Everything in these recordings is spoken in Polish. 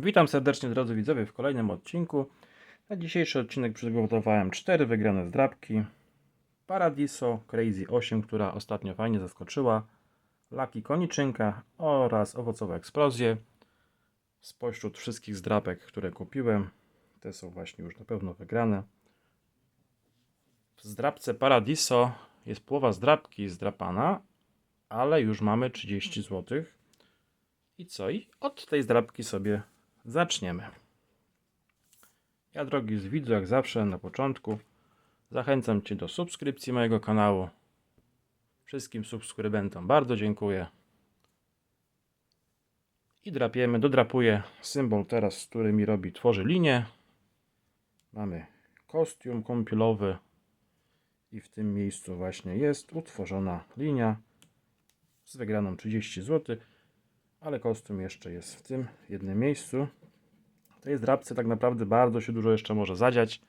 Witam serdecznie drodzy widzowie w kolejnym odcinku. Na dzisiejszy odcinek przygotowałem cztery wygrane zdrabki. Paradiso Crazy 8, która ostatnio fajnie zaskoczyła. Lucky Koniczynka oraz owocowe eksplozje. Spośród wszystkich zdrapek, które kupiłem, te są właśnie już na pewno wygrane. W zdrapce Paradiso jest połowa zdrapki zdrapana, ale już mamy 30 zł. I co? I od tej zdrapki sobie zaczniemy. Ja, drogi z widzu, jak zawsze na początku, zachęcam Cię do subskrypcji mojego kanału. Wszystkim subskrybentom bardzo dziękuję. I drapiemy, dodrapuję symbol teraz, który mi robi, tworzy linię. Mamy kostium kąpielowy i w tym miejscu właśnie jest utworzona linia z wygraną 30 zł ale kostium jeszcze jest w tym jednym miejscu. Tej zdrabce tak naprawdę bardzo się dużo jeszcze może zadziać,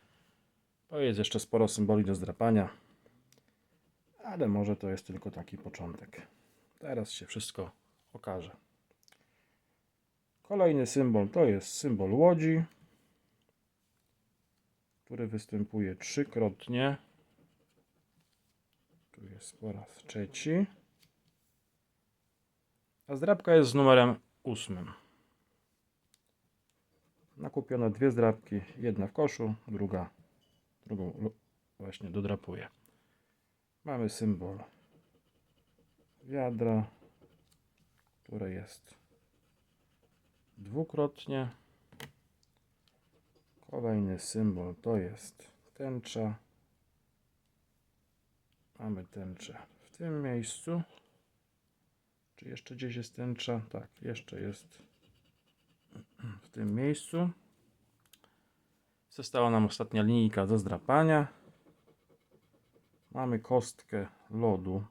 bo jest jeszcze sporo symboli do zdrapania, ale może to jest tylko taki początek. Teraz się wszystko okaże. Kolejny symbol to jest symbol łodzi, który występuje trzykrotnie. Tu jest po raz trzeci. A zdrabka jest z numerem ósmym. Nakupiono dwie zdrabki, jedna w koszu, druga, drugą właśnie dodrapuję. Mamy symbol wiadra, które jest dwukrotnie. Kolejny symbol to jest tęcza. Mamy tęczę w tym miejscu. Czy jeszcze gdzieś jest tęcza? Tak, jeszcze jest w tym miejscu. Została nam ostatnia linijka do zdrapania. Mamy kostkę lodu.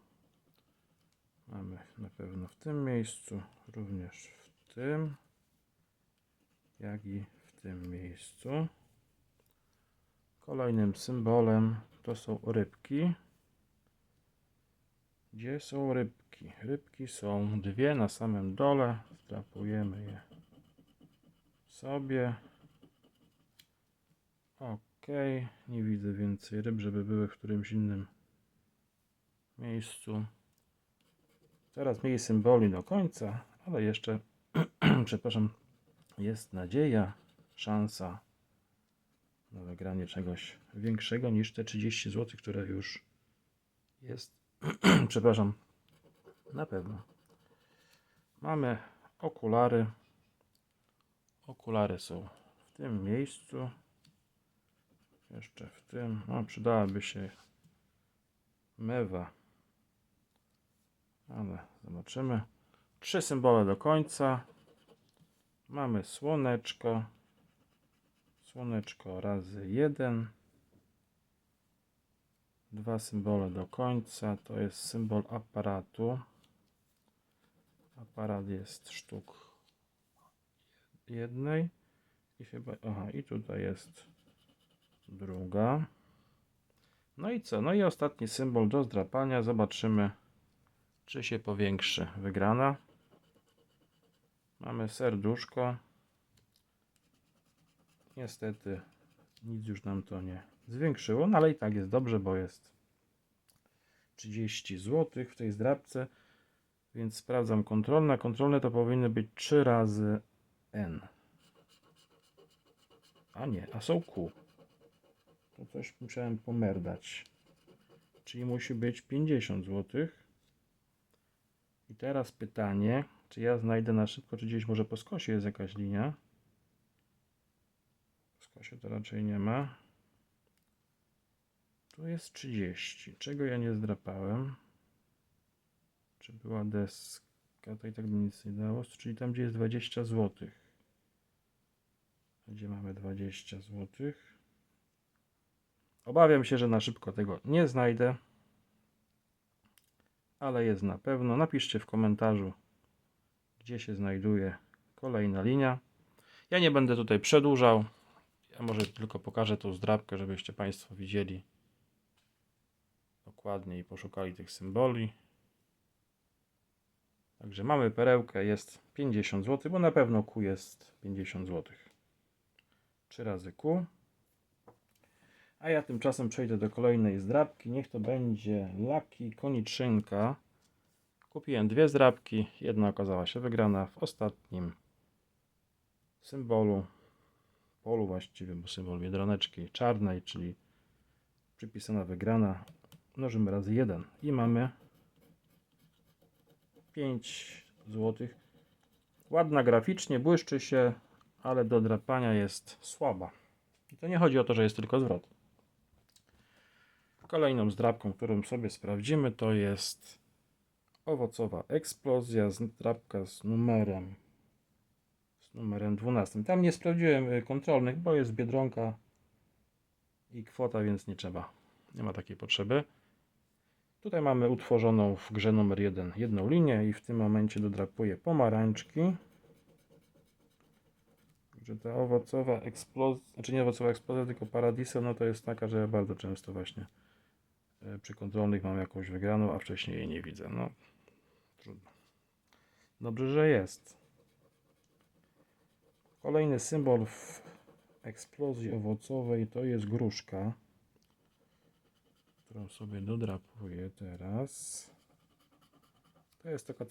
Mamy na pewno w tym miejscu, również w tym, jak i w tym miejscu. Kolejnym symbolem to są rybki. Gdzie są rybki? Rybki są dwie na samym dole. Zdrapujemy je sobie. Ok, nie widzę więcej ryb, żeby były w którymś innym miejscu. Teraz mniej symboli do końca, ale jeszcze, przepraszam, jest nadzieja, szansa na wygranie czegoś większego niż te 30 zł, które już jest przepraszam, na pewno. Mamy okulary. Okulary są w tym miejscu. Jeszcze w tym. No, przydałaby się mewa. Ale zobaczymy. Trzy symbole do końca. Mamy słoneczko. Słoneczko razy jeden dwa symbole do końca. To jest symbol aparatu. Aparat jest sztuk jednej i chyba, aha, i tutaj jest druga. No i co? No i ostatni symbol do zdrapania. Zobaczymy, czy się powiększy wygrana. Mamy serduszko. Niestety nic już nam to nie zwiększyło, no ale i tak jest dobrze, bo jest 30 zł w tej zdrabce, więc sprawdzam kontrolne. Kontrolne to powinny być 3 razy N. A nie, a są Q. To coś musiałem pomerdać. Czyli musi być 50 zł. I teraz pytanie, czy ja znajdę na szybko, czy gdzieś może po skosie jest jakaś linia. W skosie to raczej nie ma. Tu jest 30. Czego ja nie zdrapałem? Czy była deska? To i tak by nic nie dało. Czyli tam, gdzie jest 20 zł. Gdzie mamy 20 zł? Obawiam się, że na szybko tego nie znajdę. Ale jest na pewno. Napiszcie w komentarzu, gdzie się znajduje kolejna linia. Ja nie będę tutaj przedłużał. Ja może tylko pokażę tą zdrabkę, żebyście Państwo widzieli dokładnie i poszukali tych symboli. Także mamy perełkę, jest 50 zł, bo na pewno Q jest 50 zł. 3 razy Q. A ja tymczasem przejdę do kolejnej zdrabki. Niech to będzie Lucky Koniczynka. Kupiłem dwie zdrabki. Jedna okazała się wygrana w ostatnim symbolu. Polu właściwie, bo symbol biedroneczki czarnej, czyli przypisana wygrana. Mnożymy razy 1 i mamy 5 zł. Ładna graficznie, błyszczy się, ale do drapania jest słaba. I to nie chodzi o to, że jest tylko zwrot. Kolejną zdrabką, którą sobie sprawdzimy, to jest owocowa eksplozja, zdrabka z numerem z numerem 12. Tam nie sprawdziłem y, kontrolnych, bo jest biedronka i kwota, więc nie trzeba. Nie ma takiej potrzeby. Tutaj mamy utworzoną w grze numer 1 jedną linię i w tym momencie dodrapuję pomarańczki. Że ta owocowa eksplozja, znaczy nie owocowa eksplozja, tylko paradiso, no to jest taka, że ja bardzo często właśnie e, przy kontrolnych mam jakąś wygraną, a wcześniej jej nie widzę. No, trudno. Dobrze, że jest. Kolejny symbol w eksplozji owocowej to jest gruszka, którą sobie dodrapuję teraz. To jest taka,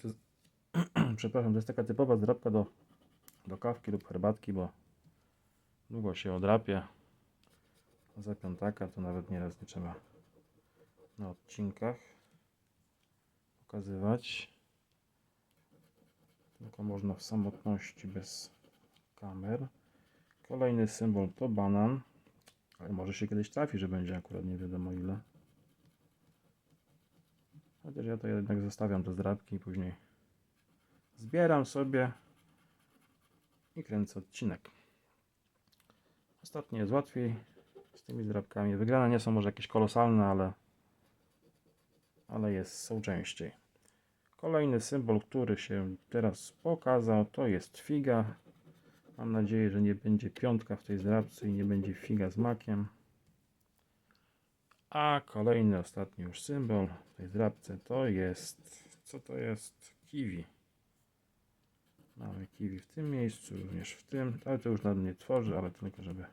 przepraszam, to jest taka typowa zdrapka do, do kawki lub herbatki, bo długo się odrapie. Za piątaka to nawet nieraz nie trzeba na odcinkach pokazywać. Tylko można w samotności bez kamer. Kolejny symbol to banan. Ale może się kiedyś trafi, że będzie akurat nie wiadomo ile. Chociaż ja to jednak zostawiam te zdrabki i później zbieram sobie i kręcę odcinek. Ostatnie jest łatwiej z tymi zdrabkami. Wygrane nie są może jakieś kolosalne, ale, ale jest, są częściej. Kolejny symbol, który się teraz pokazał, to jest figa. Mam nadzieję, że nie będzie piątka w tej zdrabce i nie będzie figa z makiem. A kolejny, ostatni już symbol w tej zdrabce to jest, co to jest? Kiwi. Mamy kiwi w tym miejscu, również w tym, ale to już nad nie tworzy, ale tylko żeby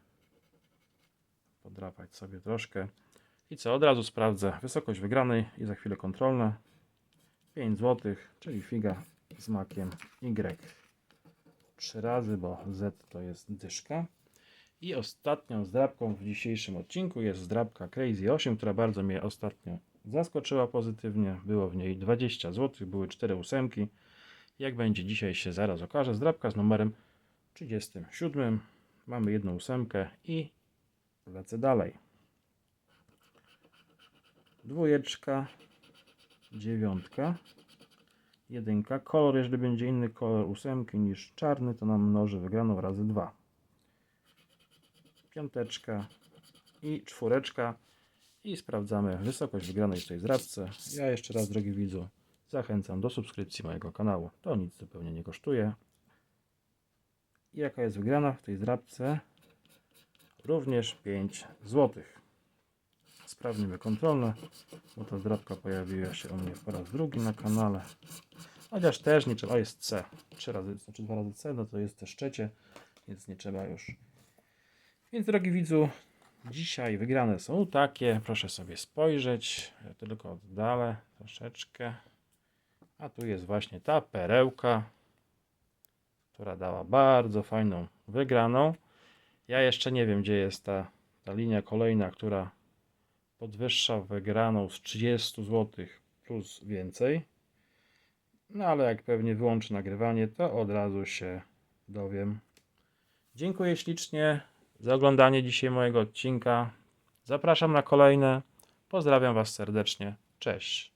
podrapać sobie troszkę. I co, od razu sprawdzę wysokość wygranej i za chwilę kontrolne. 5 zł, czyli figa z makiem Y. 3 razy, bo Z to jest dyszka. I ostatnią zdrabką w dzisiejszym odcinku jest zdrabka Crazy 8, która bardzo mnie ostatnio zaskoczyła pozytywnie. Było w niej 20 zł, były 4 ósemki. Jak będzie dzisiaj się zaraz okaże. Zdrabka z numerem 37. Mamy jedną ósemkę i lecę dalej. Dwójeczka, dziewiątka, jedynka. Kolor, jeżeli będzie inny kolor ósemki niż czarny, to nam mnoży wygraną razy 2. Piąteczka i czwóreczka. I sprawdzamy wysokość wygranej w tej zdrabce. Ja jeszcze raz, drogi widzu, zachęcam do subskrypcji mojego kanału. To nic zupełnie nie kosztuje. I jaka jest wygrana w tej zdrabce? Również 5 zł. Sprawnimy kontrolne, bo ta zdrabka pojawiła się u mnie po raz drugi na kanale. Chociaż też nie trzeba, jest C, trzy razy, znaczy dwa razy C, no to jest też trzecie, więc nie trzeba już. Więc drogi widzu, dzisiaj wygrane są takie, proszę sobie spojrzeć, ja tylko oddalę troszeczkę. A tu jest właśnie ta perełka, która dała bardzo fajną wygraną. Ja jeszcze nie wiem, gdzie jest ta, ta linia kolejna, która podwyższa wygraną z 30 zł plus więcej. No ale jak pewnie wyłączę nagrywanie, to od razu się dowiem. Dziękuję ślicznie za oglądanie dzisiaj mojego odcinka. Zapraszam na kolejne. Pozdrawiam Was serdecznie. Cześć.